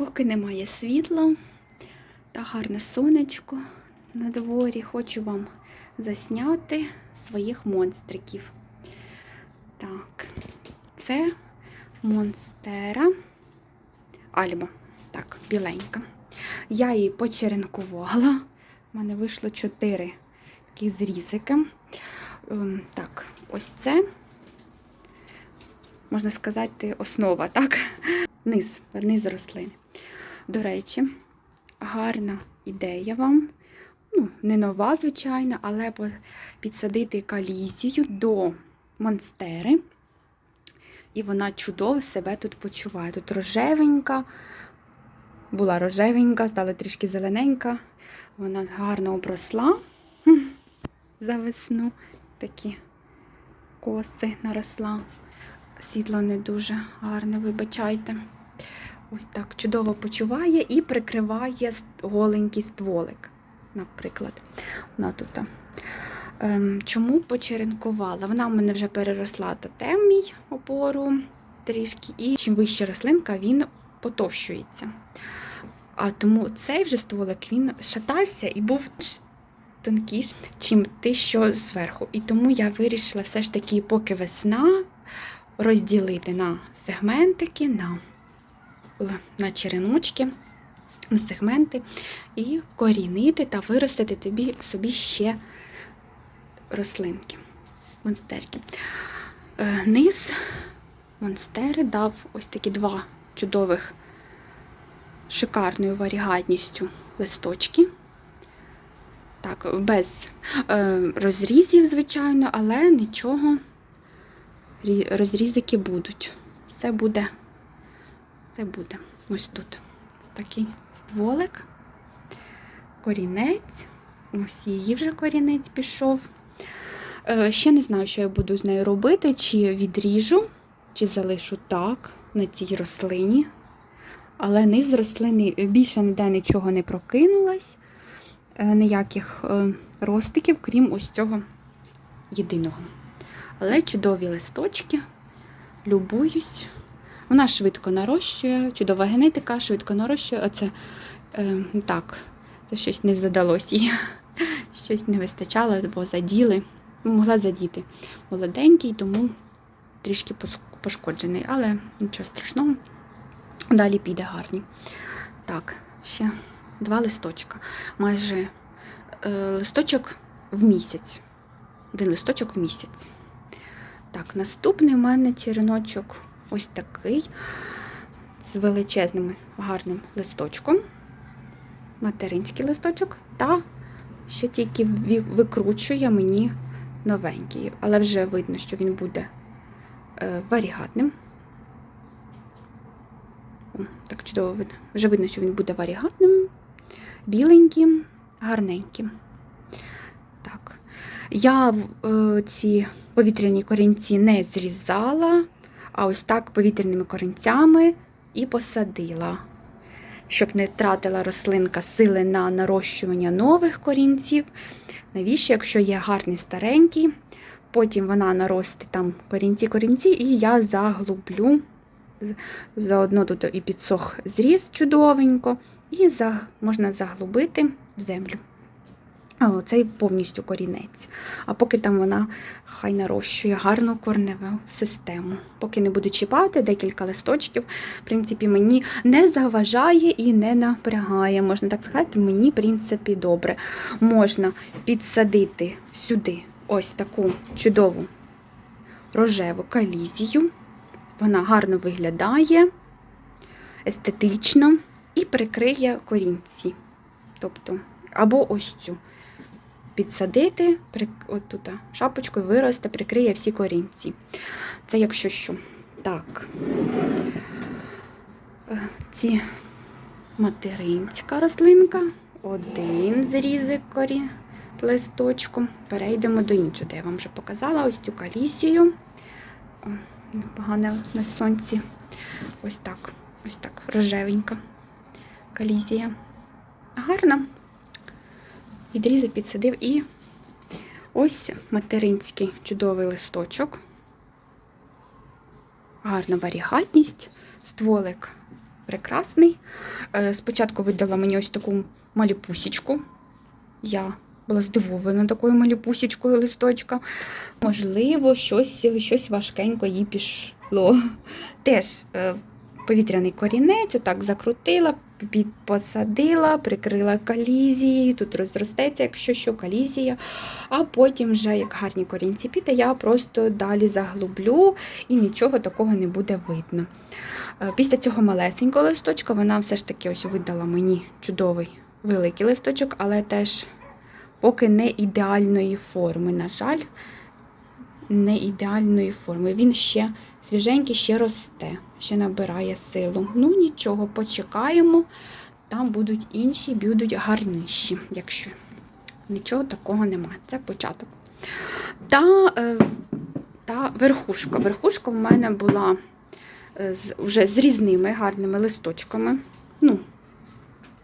Поки немає світла та гарне сонечко на дворі, хочу вам засняти своїх монстриків. Так, це монстера Альба. Так, біленька. Я її почеренкувала. У мене вийшло 4 такі зрізики. Ем, Так, ось це, можна сказати, основа, так? Низ, низ рослини. До речі, гарна ідея вам. Ну, не нова, звичайно, але підсадити калізію до монстери. І вона чудово себе тут почуває. Тут рожевенька, була рожевенька, стала трішки зелененька. Вона гарно обросла за весну. Такі коси наросла. Світло не дуже гарне, вибачайте. Ось так чудово почуває і прикриває голенький стволик, наприклад. Вона тут. Ем, чому почеренкувала? Вона в мене вже переросла тотем мій опору трішки, і чим вища рослинка, він потовщується. А тому цей вже стволик він шатався і був тонкіший, чим ти, що зверху. І тому я вирішила все ж таки, поки весна, розділити на сегментики, на, на череночки, на сегменти, і вкорінити та виростити тобі собі ще рослинки, монстерки. Е, Низ монстери дав ось такі два чудових, шикарною варігатністю листочки. Так, без е, розрізів, звичайно, але нічого, розрізики будуть. Все буде, все буде. Ось тут такий стволик, корінець. Ось її вже корінець пішов. Е, Ще не знаю, що я буду з нею робити, чи відріжу, чи залишу так на цій рослині. Але низ рослини більше ніде нічого не прокинулось, е, ніяких е, ростиків, крім ось цього єдиного. Але чудові листочки, любуюсь. Вона швидко нарощує, чудова генетика, швидко нарощує. Оце е, так, це щось не задалось їй. Щось не вистачало, бо заділи. Могла задіти молоденький, тому трішки пошкоджений, але нічого страшного. Далі піде гарні. Так, ще два листочка. Майже е, листочок в місяць. Один листочок в місяць. Так, наступний у мене череночок ось такий, з величезним гарним листочком. Материнський листочок, та ще тільки викручує мені новенький. Але вже видно, що він буде е, варігатним. Так чудово видно. Вже видно, що він буде варігатним, біленьким, гарненьким. Так. Я е, ці повітряні корінці не зрізала, а ось так повітряними корінцями і посадила. Щоб не втратила рослинка сили на нарощування нових корінців. Навіщо, якщо є гарний старенький, потім вона наросте там корінці-корінці, і я заглублю. Заодно тут і підсох зріз чудовенько, і можна заглубити в землю. Цей повністю корінець. А поки там вона хай нарощує гарну корневу систему. Поки не буду чіпати, декілька листочків, в принципі, мені не заважає і не напрягає. Можна так сказати, мені, в принципі, добре. Можна підсадити сюди ось таку чудову рожеву калізію. Вона гарно виглядає, естетично і прикриє корінці. Тобто, або ось цю підсадити, при- от тут шапочкою виросте, прикриє всі корінці. Це якщо що. Так. Е, Ці материнська рослинка, один зрізик корі листочком. Перейдемо до іншого, де я вам вже показала ось цю калісію. О, Погано на сонці. Ось так. Ось так, рожевенька калізія. Гарна. Відрізав, підсадив і ось материнський чудовий листочок. Гарна варігатність, стволик прекрасний. Е, Спочатку видала мені ось таку маліпусічку. Я була здивована такою маліпусічкою листочка. Можливо, щось, щось важкенько їй пішло. Теж е, повітряний корінець, отак закрутила, під- посадила, прикрила калізією, тут розростеться, якщо що, калізія. А потім, вже, як гарні корінці піде, я просто далі заглублю і нічого такого не буде видно. Е, Після цього малесенького листочка вона все ж таки ось видала мені чудовий великий листочок, але теж поки не ідеальної форми. На жаль, не ідеальної форми. Він ще свіженький, ще росте, ще набирає силу. Ну нічого, почекаємо. Там будуть інші, будуть гарніші, якщо нічого такого немає. Це початок. Та, е, та верхушка. Верхушка в мене була е, з, вже з різними гарними листочками. Ну,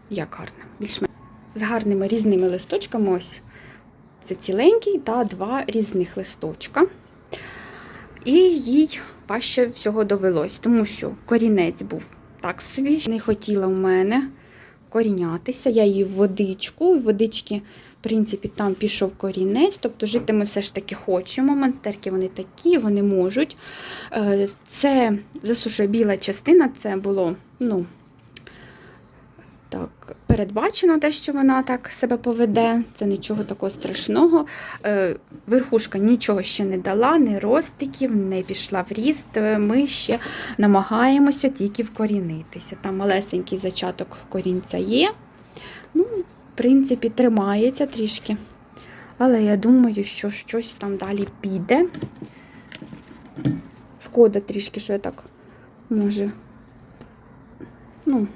як гарно, більш з гарними різними листочками. Ось це ціленький та два різних листочка. І їй паще всього довелось, тому що корінець був так собі, не хотіла в мене корінятися. Я її водичку, і в водички, в принципі, там пішов корінець, тобто жити ми все ж таки хочемо. Монстерки вони такі, вони можуть. Е, Це засушує біла частина, це було, ну, так, передбачено те, що вона так себе поведе. Це нічого такого страшного. Е, Верхушка нічого ще не дала, не ростиків, не пішла в ріст. Е, Ми ще намагаємося тільки вкорінитися. Там малесенький зачаток корінця є. Ну, в принципі, тримається трішки. Але я думаю, що щось там далі піде. Шкода трішки, що я так може. Ну,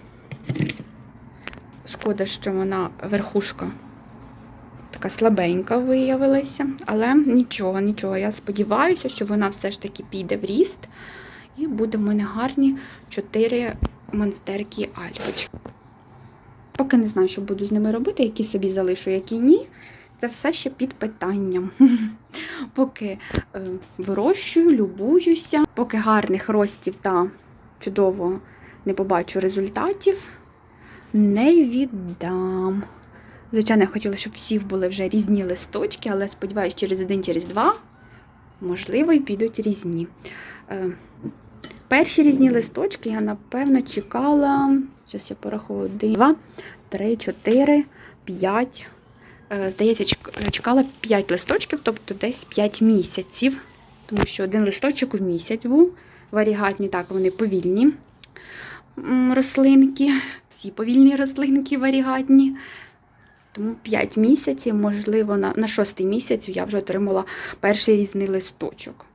Шкода, що вона верхушка така слабенька виявилася, але нічого, нічого. Я сподіваюся, що вона все ж таки піде в ріст. І буде в мене гарні чотири монстерки альфочки. Поки не знаю, що буду з ними робити, які собі залишу, які ні. Це все ще під питанням. Поки е, вирощую, любуюся, поки гарних ростів та чудово не побачу результатів, не віддам. Звичайно, я хотіла, щоб всіх були вже різні листочки, але сподіваюся, через один, через два, можливо, і підуть різні. Е, Перші різні листочки я, напевно, чекала. Зараз я порахую. 1, 2, 3, 4, 5. Е, Здається, чекала 5 листочків, тобто десь 5 місяців. Тому що один листочок в місяць був. Варігатні, так, вони повільні рослинки. Всі повільні рослинки варігатні. Тому 5 місяців, можливо, на, на 6 місяць я вже отримала перший різний листочок.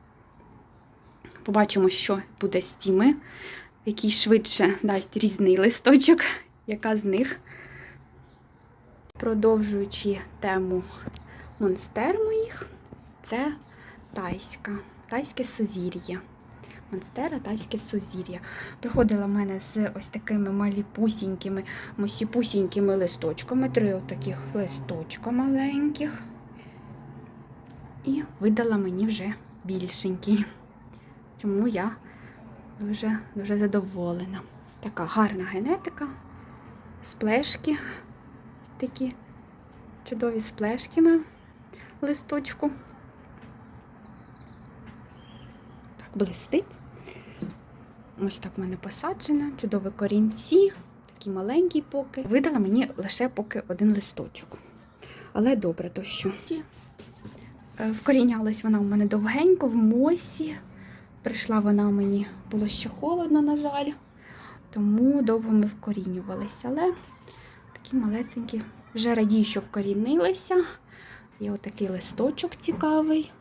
Побачимо, що буде з тіми, який швидше дасть різний листочок, яка з них. Продовжуючи тему монстер моїх, це тайська, тайське сузір'я. Монстера тайське сузір'я. Приходила в мене з ось такими маліпусінькими, мосіпусінькими листочками, три отаких листочка маленьких. І видала мені вже більшенький. Чому я дуже, дуже задоволена. Така гарна генетика, сплешки, такі чудові сплешки на листочку. Так, блистить. Ось так в мене посаджена, чудові корінці, такі маленькі поки. Видала мені лише поки один листочок. Але добре, то що. Е, Вкорінялась вона у мене довгенько в мосі. Прийшла вона мені, було ще холодно, на жаль, тому довго ми вкорінювалися. Але такі малесенькі, вже радію, що вкорінилися. Є отакий листочок цікавий.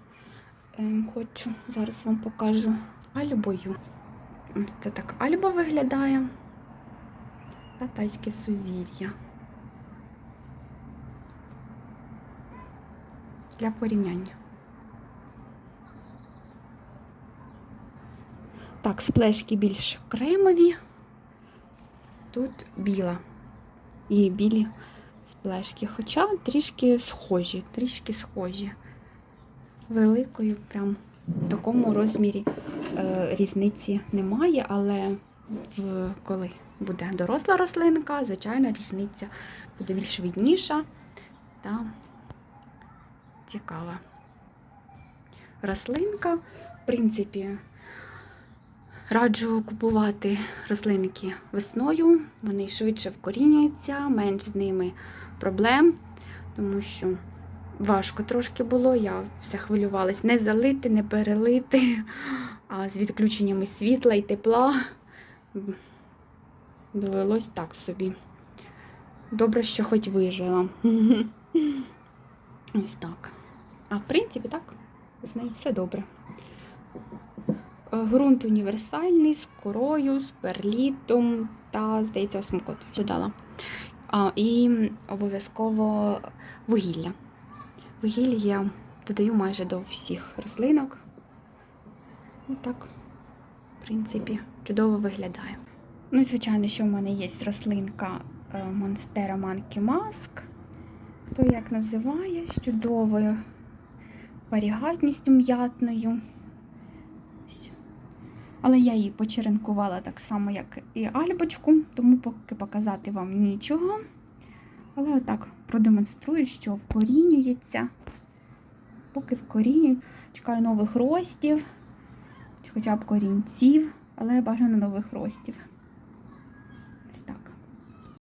Ем, Хочу, зараз вам покажу альбою. Ось Це так альба виглядає. Та тайське сузір'я. Для порівняння. Так, сплешки більш кремові. Тут біла. І білі сплешки. Хоча трішки схожі, трішки схожі. Великої, прям в такому розмірі е, різниці немає, але в, коли буде доросла рослинка, звичайно, різниця буде більш видніша та цікава. Рослинка, в принципі, раджу купувати рослинки весною, вони швидше вкорінюються, менш з ними проблем, тому що важко трошки було, я вся хвилювалась не залити, не перелити, а з відключеннями світла і тепла довелось так собі. Добре, що хоч вижила. Ось так. А в принципі, так, з нею все добре. Е, Ґрунт універсальний з корою, з перлітом та, здається, осмокотою. Що дала. А, і обов'язково вугілля. Вугілля я додаю майже до всіх рослинок. І так, в принципі, чудово виглядає. Ну, і, звичайно, що в мене є рослинка е, Monstera Monkey Mask. Хто як називає, з чудовою варігатністю м'ятною. Але я її почеренкувала так само, як і альбочку, тому поки показати вам нічого. Але отак продемонструю, що вкорінюється. Поки вкорінюється, чекаю нових ростів, чи хоча б корінців, але бажано нових ростів.